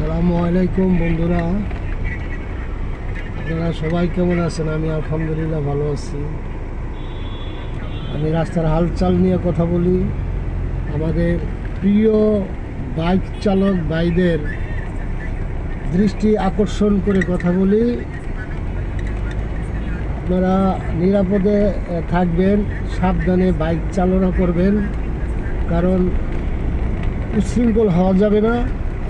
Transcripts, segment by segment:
আসসালামু আলাইকুম বন্ধুরা। আপনারা সবাই কেমন আছেন? আমি আলহামদুলিল্লাহ ভালো আছি। আমি রাস্তার হালচাল নিয়ে কথা বলি। আমাদের প্রিয় বাইক চালক ভাইদের দৃষ্টি আকর্ষণ করে কথা বলি। আপনারা নিরাপদে থাকবেন, সাবধানে বাইক চালনা করবেন। কারণ উশৃঙ্খল হওয়া যাবে না।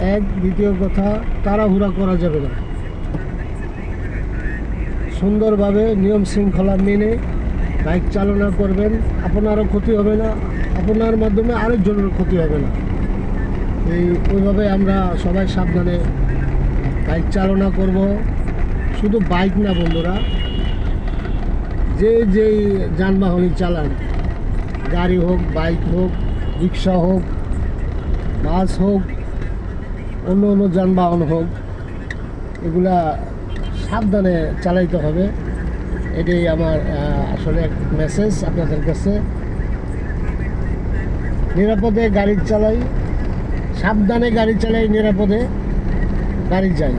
এক, দ্বিতীয় কথা, তাড়াহুড়া করা যাবে না। সুন্দরভাবে নিয়ম শৃঙ্খলা মেনে বাইক চালনা করবেন। আপনারও ক্ষতি হবে না, আপনার মাধ্যমে আরেকজনের ক্ষতি হবে না। এই, ওইভাবে আমরা সবাই সাবধানে বাইক চালনা করব। শুধু বাইক না বন্ধুরা, যে যেই যানবাহনই চালান, গাড়ি হোক, বাইক হোক, রিক্সা হোক, বাস হোক অন্য অন্য যানবাহন হোক, এগুলা সাবধানে চালাইতে হবে। এটাই আমার আসলে এক মেসেজ আপনাদের কাছে। নিরাপদে গাড়ি চালাই, সাবধানে গাড়ি চালাই, নিরাপদে বাড়ি যাই।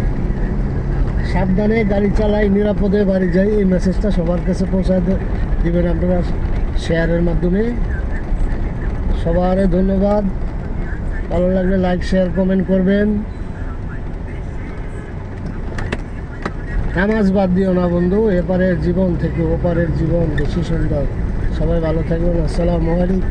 সাবধানে গাড়ি চালাই, নিরাপদে বাড়ি যাই, এই মেসেজটা সবার কাছে পৌঁছায় দেবেন আপনারা শেয়ারের মাধ্যমে। সবার ধন্যবাদ। ভালো লাগলে লাইক শেয়ার কমেন্ট করবেন। নামাজ বাদ দিও না বন্ধু, এপারের জীবন থেকে ওপারের জীবন বেশি সুন্দর সবাই ভালো থাকবেন, আসসালামু আলাইকুম।